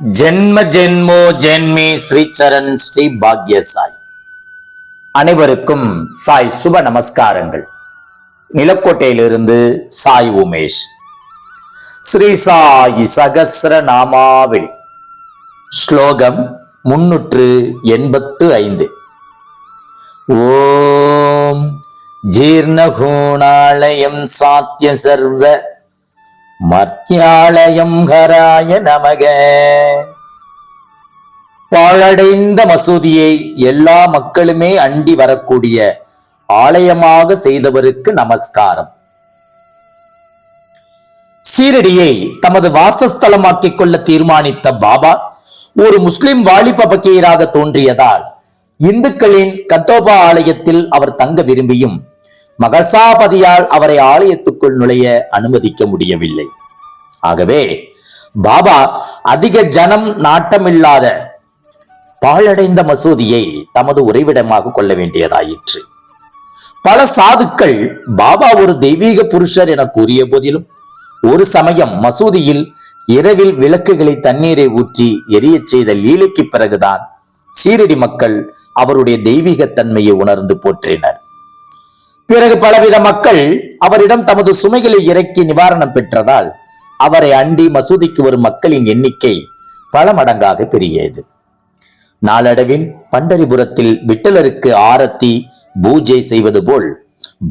ஜென்ம ஜென்மோ ஜென்மி ஸ்ரீச்சரண் ஸ்ரீ பாக்ய சாய் அனைவருக்கும் சாய் சுப நமஸ்காரங்கள். நிலக்கோட்டையிலிருந்து சாய் உமேஷ். ஸ்ரீ சாயி சகஸ்ர நாமாவளி. ஸ்லோகம் முன்னூற்று எண்பத்து ஐந்து. ஓம் ஜீர்ணகோணாலயம் சாத்திய சர்வ மத்தியாலயம் ஹராய நமக. பாழடைந்த மசூதியை எல்லா மக்களுமே அண்டி வரக்கூடிய ஆலயமாக செய்தவருக்கு நமஸ்காரம். சீரடியை தமது வாசஸ்தலமாக்கிக் கொள்ள தீர்மானித்த பாபா ஒரு முஸ்லிம் வாலிப பக்கீராக தோன்றியதால் இந்துக்களின் கத்தோபா ஆலயத்தில் அவர் தங்க விரும்பியும் மகசாபதியால் அவரை ஆலயத்துக்குள் நுழைய அனுமதிக்க முடியவில்லை. ஆகவே பாபா அதிக ஜனம் நாட்டமில்லாத பாழடைந்த மசூதியை தமது உறைவிடமாக கொள்ள வேண்டியதாயிற்று. பல சாதுக்கள் பாபா ஒரு தெய்வீக புருஷர் என கூறிய போதிலும் ஒரு சமயம் மசூதியில் இரவில் விளக்குகளை தண்ணீரை ஊற்றி எரியச் செய்த லீலைக்கு பிறகுதான் சீரடி மக்கள் அவருடைய தெய்வீக தன்மையை உணர்ந்து போற்றினர். பிறகு பலவித மக்கள் அவரிடம் தமது சுமைகளை இறக்கி நிவாரணம் பெற்றதால் அவரை அண்டி மசூதிக்கு வரும் மக்களின் எண்ணிக்கை பல மடங்காக பெரியது. நாளடைவில் பண்டரிபுரத்தில் விட்டலருக்கு ஆரத்தி பூஜை செய்வது போல்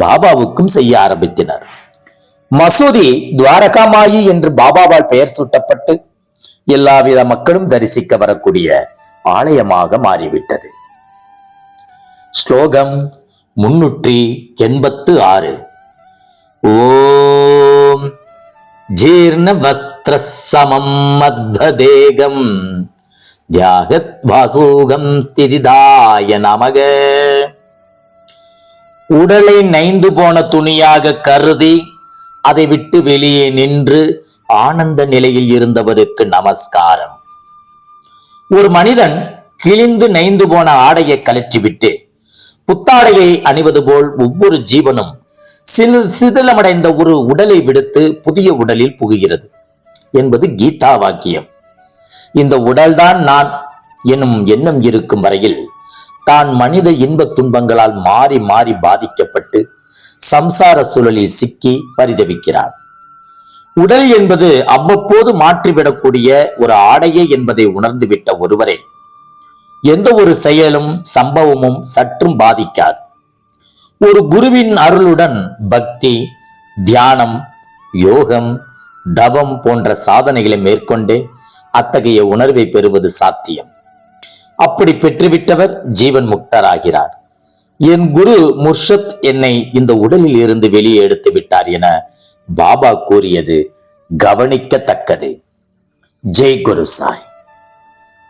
பாபாவுக்கும் செய்ய ஆரம்பித்தனர். மசூதி துவாரகாமாயி என்று பாபாவால் பெயர் சூட்டப்பட்டு எல்லாவித மக்களும் தரிசிக்க வரக்கூடிய ஆலயமாக மாறிவிட்டது. ஸ்லோகம் முன்னூற்றி எண்பத்து ஆறு. ஓம் ஜீர்ண வஸ்திர சமம் மத்வதேகம். தியாகத் வாசூகம் ஸ்திதிதாய நமக. உடலை நைந்து போன துணியாக கருதி அதை விட்டு வெளியே நின்று ஆனந்த நிலையில் இருந்தவருக்கு நமஸ்காரம். ஒரு மனிதன் கிழிந்து நைந்து போன ஆடையை கலற்றிவிட்டு புத்தாடையை அணிவது போல் ஒவ்வொரு ஜீவனும் சிறு சிதிலமடைந்த ஒரு உடலை விடுத்து புதிய உடலில் புகுகிறது என்பது கீதா வாக்கியம் இந்த உடல்தான் நான் எனும் எண்ணம் இருக்கும் வரையில் தான் மனித இன்பத் துன்பங்களால் மாறி மாறி பாதிக்கப்பட்டு சம்சார சூழலில் சிக்கி பரிதவிக்கிறான். உடல் என்பது அவ்வப்போது மாற்றிவிடக்கூடிய ஒரு ஆடையே என்பதை உணர்ந்துவிட்ட ஒருவரை எந்த ஒரு செயலும் சம்பவமும் சற்றும் பாதிக்காது. ஒரு குருவின் அருளுடன் பக்தி தியானம் யோகம் தவம் போன்ற சாதனைகளை மேற்கொண்டு அத்தகைய உணர்வை பெறுவது சாத்தியம். அப்படி பெற்றுவிட்டவர் ஜீவன் முக்தராகிறார். என் குரு முர்ஷத் என்னை இந்த உடலில் இருந்து வெளியே எடுத்து விட்டார் என பாபா கூறியது கவனிக்கத்தக்கது. ஜெய் குரு சாய்